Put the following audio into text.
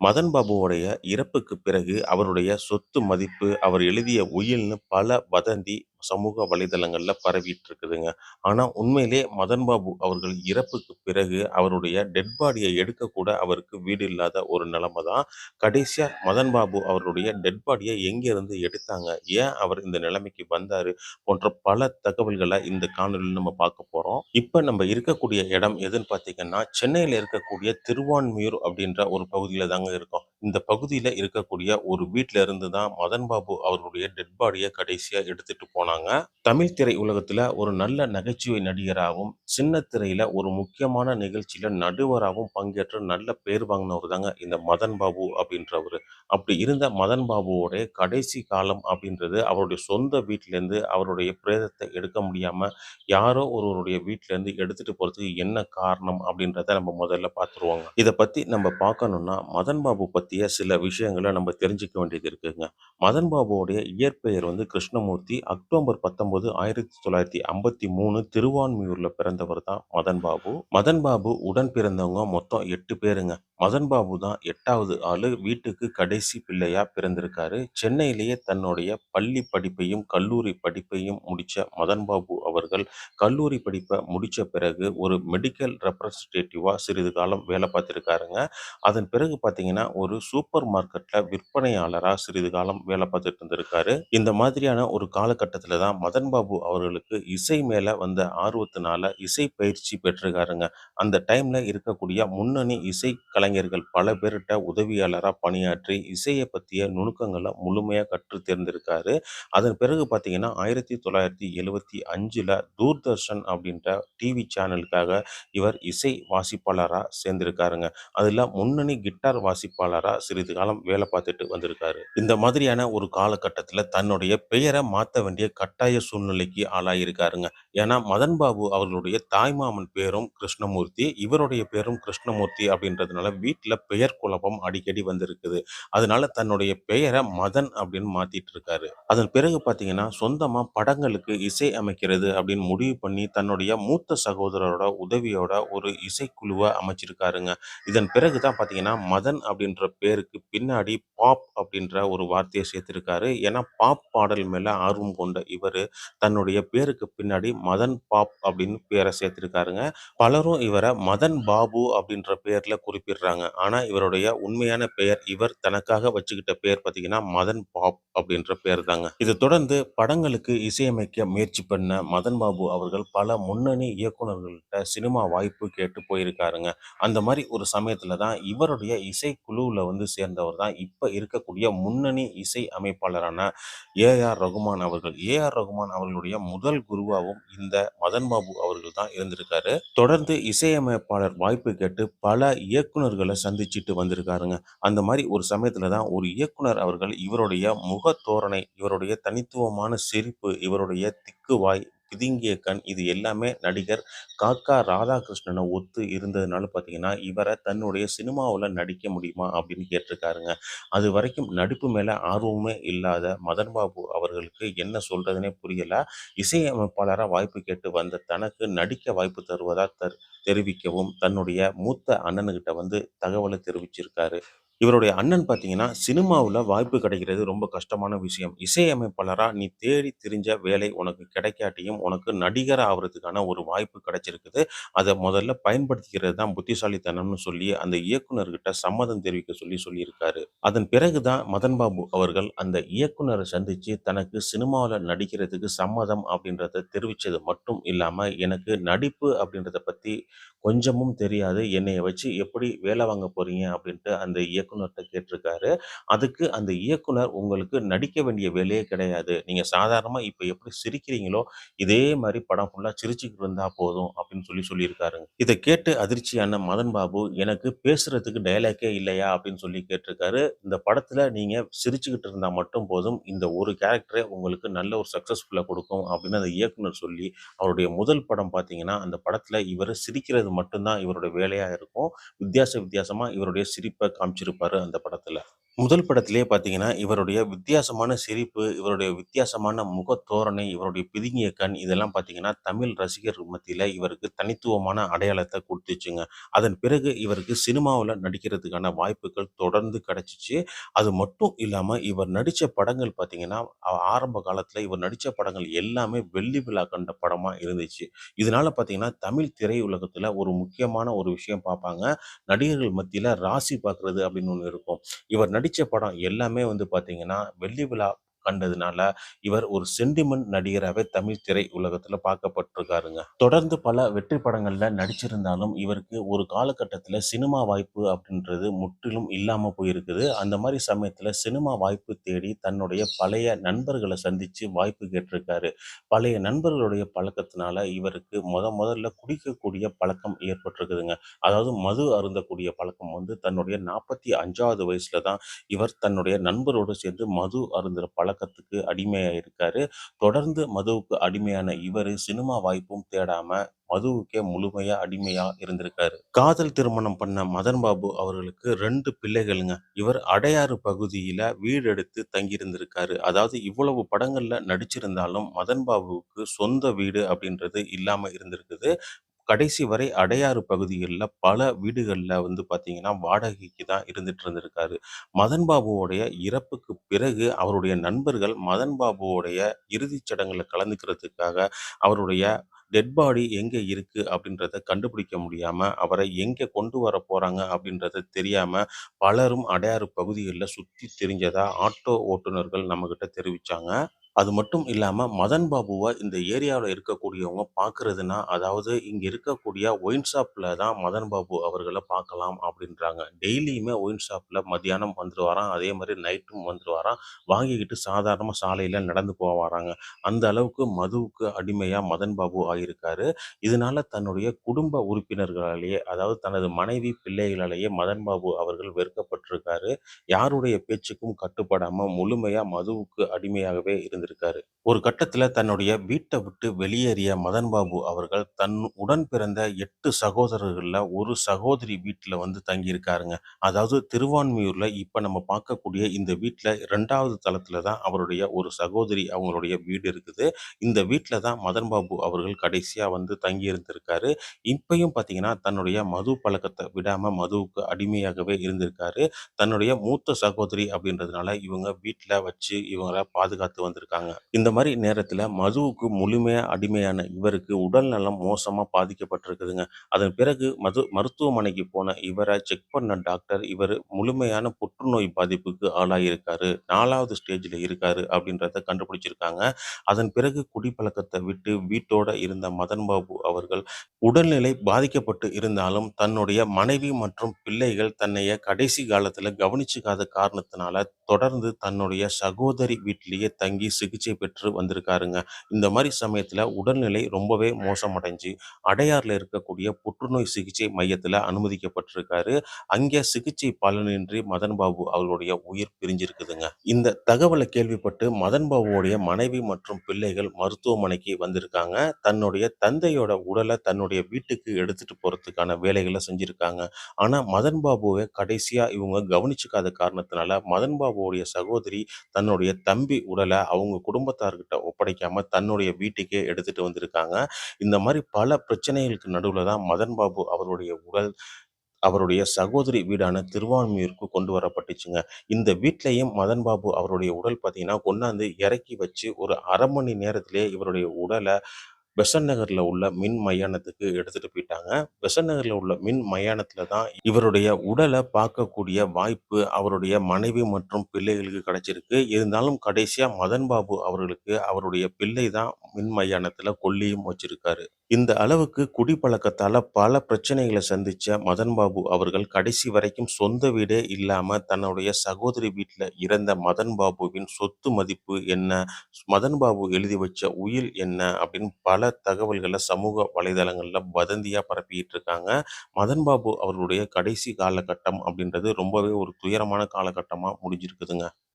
மதன் பாபுவுடைய இறப்புக்கு பிறகு அவருடைய சொத்து மதிப்பு, அவர் எழுதிய உயில்னு பல வதந்தி சமூக வலைதளங்களில் பரவிட்டு இருக்குதுங்க. ஆனால் உண்மையிலே மதன் பாபு அவர்கள் இறப்புக்கு பிறகு அவருடைய டெட் பாடியை எடுக்கக்கூட அவருக்கு வீடு இல்லாத ஒரு நிலைமை தான். கடைசியாக மதன் பாபு அவருடைய டெட் பாடியை எங்கேருந்து எடுத்தாங்க? ஏன் அவர் இந்த நிலைமைக்கு வந்தார் போன்ற பல தகவல்களை இந்த காணொலியில் நம்ம பார்க்க போகிறோம் இப்போ நம்ம இருக்கக்கூடிய இடம் எதுன்னு பார்த்தீங்கன்னா, சென்னையில் இருக்கக்கூடிய திருவான்மியூர் அப்படின்ற ஒரு பகுதியில் தாங்க இருக்கோம். இந்த பகுதியில் இருக்கக்கூடிய ஒரு வீட்டில் இருந்து தான் மதன் பாபு அவர்களுடைய டெட் பாடியை கடைசியாக எடுத்துட்டு போனாங்க. தமிழ் திரை உலகத்தில் ஒரு நல்ல நகைச்சுவை நடிகராகவும், சின்ன திரையில் ஒரு முக்கியமான நிகழ்ச்சியில் நடுவராகவும் பங்கேற்று நல்ல பேர் வாங்கினவர் தாங்க இந்த மதன் பாபு அப்படின்றவர் அப்படி இருந்த மதன் பாபுவோடைய கடைசி காலம் அப்படின்றது அவருடைய சொந்த வீட்டிலேருந்து அவருடைய பிரேதத்தை எடுக்க முடியாமல் யாரோ ஒருவருடைய வீட்டிலேருந்து எடுத்துகிட்டு போகிறதுக்கு என்ன காரணம் அப்படின்றத நம்ம முதல்ல பார்த்துருவோங்க. இதை பற்றி நம்ம பார்க்கணுன்னா மதன் பாபு பற்றிய சில விஷயங்கள நம்ம தெரிஞ்சுக்க வேண்டியது இருக்குதுங்க மதன் பாபுவோடைய இயற்பெயர் வந்து கிருஷ்ணமூர்த்தி. அக்டோபர் போது ஆயிரத்தி தொள்ளாயிரத்தி ஐம்பத்தி மூணு திருவான்மையூரில் பிறந்தவர் தான் மதன் பாபு மதன் பாபு உடன் பிறந்தவங்க மொத்தம் எட்டு பேருங்க. மதன் பாபு தான் எட்டாவது ஆளு. வீட்டுக்கு கடைசி பிள்ளையா பிறந்திருக்காரு. சென்னையிலேயே தன்னுடைய பள்ளி படிப்பையும், கல்லூரி படிப்பையும் முடிச்ச மதன் பாபு அவர்கள், கல்லூரி படிப்பை முடிச்ச பிறகு ஒரு மெடிக்கல் ரெப்ரசன்டேட்டிவா சிறிது காலம் வேலை பார்த்துருக்காருங்க அதன் பிறகு பார்த்தீங்கன்னா, ஒரு சூப்பர் மார்க்கெட்ல விற்பனையாளராக சிறிது காலம் வேலை பார்த்துட்டு இருந்திருக்காரு. இந்த மாதிரியான ஒரு காலகட்டத்தில் தான் மதன் பாபு அவர்களுக்கு இசை மேல வந்த ஆர்வத்தினால இசை பயிற்சி பெற்றிருக்காருங்க. அந்த டைம்ல இருக்கக்கூடிய முன்னணி இசை கலைஞர்கள் பல பேர்கிட்ட உதவியாளராக பணியாற்றி, இசையை பற்றிய நுணுக்கங்களை முழுமையாக கற்று தேர்ந்திருக்காரு. அதன் பிறகு பார்த்தீங்கன்னா, 1975ல தூர்தர்ஷன் அப்படின்ற டிவி சேனலுக்காக இவர் இசை வாசிப்பாளராக சேர்ந்திருக்காருங்க. அதில் முன்னணி கிட்டார் வாசிப்பாளராக சிறிது காலம் வேலை பார்த்துட்டு வந்திருக்காரு. இந்த மாதிரியான ஒரு காலகட்டத்தில் தன்னுடைய பெயரை மாற்ற வேண்டிய கட்டாய சூழ்நிலைக்கு ஆளாயிருக்காருங்க ஏன்னா, மதன் பாபு அவர்களுடைய தாய்மாமன் பேரும் கிருஷ்ணமூர்த்தி. இவருடைய பேரும் கிருஷ்ணமூர்த்தி அப்படின்றதுனால வீட்டில் பெயர் குழப்பம் அடிக்கடி வந்திருக்குது. அதனால தன்னுடைய பெயரை மதன் அப்படின்னு மாத்திட்டு இருக்காரு. அதன் பிறகு பார்த்தீங்கன்னா, சொந்தமா படங்களுக்கு இசை அமைக்கிறது அப்படின்னு முடிவு பண்ணி, தன்னுடைய மூத்த சகோதரரோட உதவியோட ஒரு இசைக்குழுவ அமைச்சிருக்காருங்க. இதன் பிறகு தான் பார்த்தீங்கன்னா, மதன் அப்படின்ற பேருக்கு பின்னாடி பாப் அப்படின்ற ஒரு வார்த்தையை சேர்த்திருக்காரு. ஏன்னா, பாப் பாடல் மேல ஆர்வம் கொண்ட இவர் தன்னுடைய பேருக்கு பின்னாடி மதன் பாப் அப்படின்னு பேரை சேர்த்திருக்காருங்க. பலரும் இவர மதன் பாபு அப்படின்ற பேர்ல குறிப்பிடுறாங்க. ஆனால் இவருடைய உண்மையான பெயர் இவர் தனக்காக வச்சுக்கிட்ட பெயர் பார்த்தீங்கன்னா, மதன் பாப் அப்படின்ற பெயர் தாங்க. இதை தொடர்ந்து படங்களுக்கு இசையமைக்க முயற்சி பண்ண மதன் பாபு அவர்கள் பல முன்னணி இயக்குநர்கள்ட்ட சினிமா வாய்ப்பு கேட்டு போயிருக்காருங்க. அந்த மாதிரி ஒரு சமயத்தில் தான் இவருடைய இசைக்குழுவில் வந்து சேர்ந்தவர் தான் இப்போ இருக்கக்கூடிய முன்னணி இசை அமைப்பாளரான ஏ ஆர் ரகுமான் அவர்கள். ஏ ஆர் ரகுமான் அவர்களுடைய முதல் குருவாவும் இந்த மதன் பாபு அவர்கள் தான் இருந்திருக்காரு. தொடர்ந்து இசையமைப்பாளர் வாய்ப்பு கேட்டு பல இயக்குனர்கள சந்திச்சுட்டு வந்திருக்காருங்க. அந்த மாதிரி ஒரு சமயத்தில் தான் ஒரு இயக்குனர் அவர்கள் இவருடைய முகத்தோரணை, இவருடைய தனித்துவமான சிரிப்பு, இவருடைய திக்குவாய், பிதுங்கிய கண் இது எல்லாமே நடிகர் காக்கா ராதாகிருஷ்ணனை ஒத்து இருந்ததுனால பார்த்தீங்கன்னா, இவரை தன்னுடைய சினிமாவில் நடிக்க முடியுமா அப்படின்னு கேட்டிருக்காருங்க. அது வரைக்கும் நடிப்பு மேலே ஆர்வமே இல்லாத மதன் பாபு அவர்களுக்கு என்ன சொல்றதுனே புரியல. இசையமைப்பாளரா வாய்ப்பு கேட்டு வந்த தனக்கு நடிக்க வாய்ப்பு தருவதா தர் தெரிவிக்கவும், தன்னுடைய மூத்த அண்ணனுக்கிட்ட வந்து தகவலை தெரிவிச்சிருக்காரு. இவருடைய அண்ணன் பார்த்தீங்கன்னா, சினிமாவில் வாய்ப்பு கிடைக்கிறது ரொம்ப கஷ்டமான விஷயம். இசையமைப்பாளராக நீ தேடி திரிஞ்ச வேலை உனக்கு கிடைக்காட்டியும், உனக்கு நடிகர் ஆகிறதுக்கான ஒரு வாய்ப்பு கிடைச்சிருக்குது. அதை முதல்ல பயன்படுத்திக்கிறது தான் புத்திசாலித்தனம்னு சொல்லி, அந்த இயக்குனர்கிட்ட சம்மதம் தெரிவிக்க சொல்லி சொல்லியிருக்காரு. அதன் பிறகு தான் மதன் பாபு அவர்கள் அந்த இயக்குனரை சந்தித்து தனக்கு சினிமாவில் நடிக்கிறதுக்கு சம்மதம் அப்படின்றத தெரிவித்தது மட்டும் இல்லாமல் எனக்கு நடிப்பு அப்படின்றத பற்றி கொஞ்சமும் தெரியாது. என்னைய வச்சு எப்படி வேலை வாங்க போகிறீங்க அப்படின்ட்டு அந்த இயக்குனர்கிட்ட கேட்டிருக்காரு. அதுக்கு அந்த இயக்குனர் உங்களுக்கு நடிக்க வேண்டிய வேலையே கிடையாது. நீங்கள் சாதாரணமாக இப்போ எப்படி சிரிக்கிறீங்களோ, இதே மாதிரி படம் ஃபுல்லாக சிரிச்சுக்கிட்டு இருந்தால் போதும் அப்படின்னு சொல்லி சொல்லியிருக்காருங்க. இதை கேட்டு அதிர்ச்சியான மதன் பாபு, எனக்கு பேசுறதுக்கு டைலாக்கே இல்லையா அப்படின்னு சொல்லி கேட்டிருக்காரு. இந்த படத்தில் நீங்கள் சிரிச்சுக்கிட்டு இருந்தால் மட்டும் போதும். இந்த ஒரு கேரக்டரே உங்களுக்கு நல்ல ஒரு சக்ஸஸ்ஃபுல்லாக கொடுக்கும் அப்படின்னு அந்த இயக்குனர் சொல்லி, அவருடைய முதல் படம் பார்த்தீங்கன்னா, அந்த படத்தில் இவர் சிரிக்கிறது மட்டும்தான் இவருடைய வேலையாக இருக்கும். வித்தியாச வித்தியாசமா இவருடைய சிரிப்பை காமிச்சிருப்பார் அந்த படத்தில். முதல் படத்திலேயே பார்த்தீங்கன்னா, இவருடைய வித்தியாசமான சிரிப்பு, இவருடைய வித்தியாசமான முகத்தோரணை, இவருடைய பிதுங்கிய கண் இதெல்லாம் பார்த்தீங்கன்னா, தமிழ் ரசிகர் மத்தியில் இவருக்கு தனித்துவமான அடையாளத்தை கொடுத்துச்சுங்க அதன் பிறகு இவருக்கு சினிமாவில் நடிக்கிறதுக்கான வாய்ப்புகள் தொடர்ந்து கிடச்சிச்சு அது மட்டும் இல்லாமல் இவர் நடித்த படங்கள் பார்த்தீங்கன்னா, ஆரம்ப காலத்தில் இவர் நடித்த படங்கள் எல்லாமே வெள்ளி விழா கண்ட படமாக இருந்துச்சு. இதனால பார்த்தீங்கன்னா, தமிழ் திரையுலகத்தில் ஒரு முக்கியமான ஒரு விஷயம் பார்ப்பாங்க. நடிகர்கள் மத்தியில் ராசி பார்க்குறது அப்படின்னு ஒன்று இருக்கும். இவர் நடித்த படம் எல்லாமே வந்து பார்த்திங்கன்னா வெள்ளி விழா கண்டதுனால, இவர் ஒரு சென்டிமெண்ட் நடிகராகவே தமிழ் திரை உலகத்தில் பார்க்கப்பட்டுருக்காருங்க. தொடர்ந்து பல வெற்றி படங்களில் நடிச்சிருந்தாலும், இவருக்கு ஒரு காலகட்டத்தில் சினிமா வாய்ப்பு அப்படின்றது முற்றிலும் இல்லாமல் போயிருக்குது. அந்த மாதிரி சமயத்தில் சினிமா வாய்ப்பு தேடி தன்னுடைய பழைய நண்பர்களை சந்தித்து வாய்ப்பு கேட்டிருக்காரு. பழைய நண்பர்களுடைய பழக்கத்தினால இவருக்கு முத முதல்ல குடிக்கக்கூடிய பழக்கம் ஏற்பட்டிருக்குதுங்க. அதாவது மது அருந்தக்கூடிய பழக்கம் வந்து தன்னுடைய 45வது வயசுல தான் இவர் தன்னுடைய நண்பரோடு சேர்ந்து மது அருந்துற பழக்கத்துக்கு அடிமையா இருக்காரு. தொடர்ந்து மதுவுக்கு அடிமையான இவரு சினிமா வாய்ப்பும் தேடாம மதுவுக்கே முழுமையா அடிமையா இருந்திருக்காரு. காதல் திருமணம் பண்ண மதன் பாபு அவர்களுக்கு ரெண்டு பிள்ளைகளுங்க. இவர் அடையாறு பகுதியில வீடு எடுத்து தங்கியிருந்திருக்காரு. அதாவது இவ்வளவு படங்கள்ல நடிச்சிருந்தாலும் மதன் பாபுவுக்கு சொந்த வீடு அப்படின்றது இல்லாம இருந்திருக்குது. கடைசி வரை அடையாறு பகுதிகளில் பல வீடுகளில் வந்து பார்த்தீங்கன்னா, வாடகைக்கு தான் இருந்துட்டு இருந்திருக்காரு. மதன் பாபுவோடைய இறப்புக்கு பிறகு அவருடைய நண்பர்கள் மதன் பாபுவோடைய இறுதிச் சடங்குல கலந்துக்கிறதுக்காக அவருடைய டெட் பாடி எங்கே இருக்கு அப்படின்றத கண்டுபிடிக்க முடியாம, அவரை எங்கே கொண்டு வர போறாங்க அப்படின்றத தெரியாம பலரும் அடையாறு பகுதிகளில் சுற்றி தெரிஞ்சதாக ஆட்டோ ஓட்டுநர்கள் நம்மகிட்ட தெரிவிச்சாங்க. அது மட்டும் இல்லாம மதன் பாபுவை இந்த ஏரியாவில் இருக்கக்கூடியவங்க பார்க்கிறதுனா, அதாவது இங்க இருக்கக்கூடிய ஒயின் ஷாப்ல தான் மதன் பாபு அவர்களை பார்க்கலாம் அப்படின்றாங்க. டெய்லியுமே ஒயின் ஷாப்ல மத்தியானம் வந்துருவாராம். அதே மாதிரி நைட்டும் வந்துருவாராம். வாங்கிக்கிட்டு சாதாரணமா சாலையில நடந்து போவாராங்க. அந்த அளவுக்கு மதுவுக்கு அடிமையா மதன் பாபு ஆகியிருக்காரு. இதனால தன்னுடைய குடும்ப உறுப்பினர்களாலேயே, அதாவது தனது மனைவி, பிள்ளைகளாலேயே மதன் பாபு அவர்கள் வெறுக்கப்பட்டிருக்காரு. யாருடைய பேச்சுக்கும் கட்டுப்படாம முழுமையா மதுவுக்கு அடிமையாகவே இருந்திருக்காரு. ஒரு கட்டத்தில் தன்னுடைய வீட்டை விட்டு வெளியேறிய மதன் பாபு அவர்கள் தன் உடன் பிறந்த எட்டு சகோதரர்களில் ஒரு சகோதரி வீட்டில் வந்து தங்கியிருக்காருங்க. அதாவது திருவான்மையூரில் இப்போ நம்ம பார்க்கக்கூடிய இந்த வீட்டில் ரெண்டாவது தளத்தில் தான் அவருடைய ஒரு சகோதரி அவங்களுடைய வீடு இருக்குது. இந்த வீட்டில் தான் மதன் பாபு அவர்கள் கடைசியாக வந்து தங்கியிருந்திருக்காரு. இப்பையும் பார்த்தீங்கன்னா, தன்னுடைய மது பழக்கத்தை விடாமல் மதுவுக்கு அடிமையாகவே இருந்திருக்காரு. தன்னுடைய மூத்த சகோதரி அப்படின்றதுனால இவங்க வீட்டில் வச்சு இவங்கள பாதுகாத்து வந்திருக்காங்க. இந்த மாதிரி நேரத்தில் மதுவுக்கு முழுமையா அடிமையான இவருக்கு உடல் நலம் மோசமா பாதிக்கப்பட்டிருக்குதுங்க. அதன் பிறகு மது மருத்துவமனைக்கு போன இவரை செக் பண்ண டாக்டர், இவரு முழுமையான புற்றுநோய் பாதிப்புக்கு ஆளாகியிருக்காரு. 4வது ஸ்டேஜ்ல இருக்காரு அப்படின்றத கண்டுபிடிச்சிருக்காங்க. அதன் பிறகு குடிப்பழக்கத்தை விட்டு வீட்டோட இருந்த மதன் பாபு அவர்கள் உடல்நிலை பாதிக்கப்பட்டு இருந்தாலும், தன்னுடைய மனைவி மற்றும் பிள்ளைகள் தன்னைய கடைசி காலத்தில் கவனிச்சுக்காத காரணத்தினால, தொடர்ந்து தன்னுடைய சகோதரி வீட்டிலேயே தங்கி சிகிச்சை பெற்று வந்திருக்காருங்க. இந்த மாதிரி சமயத்தில் உடல்நிலை ரொம்பவே மோசமடைஞ்சு, அடையாறில் இருக்கக்கூடிய புற்றுநோய் சிகிச்சை மையத்தில் அனுமதிக்கப்பட்டிருக்காரு. அங்கே சிகிச்சை பலனின்றி மதன் பாபு அவர்களுடைய உயிர் பிரிஞ்சிருக்குதுங்க. இந்த தகவலை கேள்விப்பட்டு மதன் பாபுவுடைய மனைவி மற்றும் பிள்ளைகள் மருத்துவமனைக்கு வந்திருக்காங்க. தன்னுடைய தந்தையோட உடலை தன்னுடைய வீட்டுக்கு எடுத்துட்டு போறதுக்கான வேலைகளை செஞ்சிருக்காங்க. ஆனா, மதன் பாபுவை கடைசியா இவங்க கவனிச்சுக்காத காரணத்தினால, மதன் பாபுவுடைய சகோதரி தன்னுடைய தம்பி உடலை அவங்க குடும்பத்தார்கிட்ட ஒப்படைக்காம தன்னுடைய வீட்டுக்கே எடுத்துட்டு வந்திருக்காங்க. இந்த மாதிரி பல பிரச்சனைகளுக்கு நடுவுல தான் மதன் பாபு அவருடைய உடல் அவருடைய சகோதரி வீடான திருவான்மியூருக்கு கொண்டு வரப்பட்டுச்சுங்க. இந்த வீட்லயும் மதன் பாபு அவருடைய உடல் பார்த்தீங்கன்னா, கொண்டாந்து இறக்கி வச்சு ஒரு அரை மணி நேரத்திலேயே இவருடைய உடலை பெசன்ட் நகர்ல உள்ள மின் மயானத்துக்கு எடுத்துட்டு போயிட்டாங்க. பெசன்ட் நகர்ல உள்ள மின் மயானத்தில் தான் இவருடைய உடலை பார்க்கக்கூடிய வாய்ப்பு அவருடைய மனைவி மற்றும் பிள்ளைகளுக்கு கிடைச்சிருக்கு. இருந்தாலும் கடைசியா மதன் பாபு அவர்களுக்கு அவருடைய பிள்ளை தான் மின் மயானத்தில் கொல்லியும் வச்சிருக்காரு. இந்த அளவுக்கு குடிப்பழக்கத்தால் பல பிரச்சனைகளை சந்திச்ச மதன் பாபு அவர்கள் கடைசி வரைக்கும் சொந்த வீடே இல்லாம தன்னுடைய சகோதரி வீட்ல இறந்த மதன் பாபுவின் சொத்து மதிப்பு என்ன? மதன் பாபு எழுதி வச்ச உயில் என்ன? அப்படின்னு பல தகவல்கள சமூக வலைதளங்கள்ல வதந்தியா பரப்பிக்கிட்டு இருக்காங்க. மதன் பாபு அவர்களுடைய கடைசி காலகட்டம் அப்படின்றது ரொம்பவே ஒரு துயரமான காலகட்டமா முடிஞ்சிருக்குதுங்க.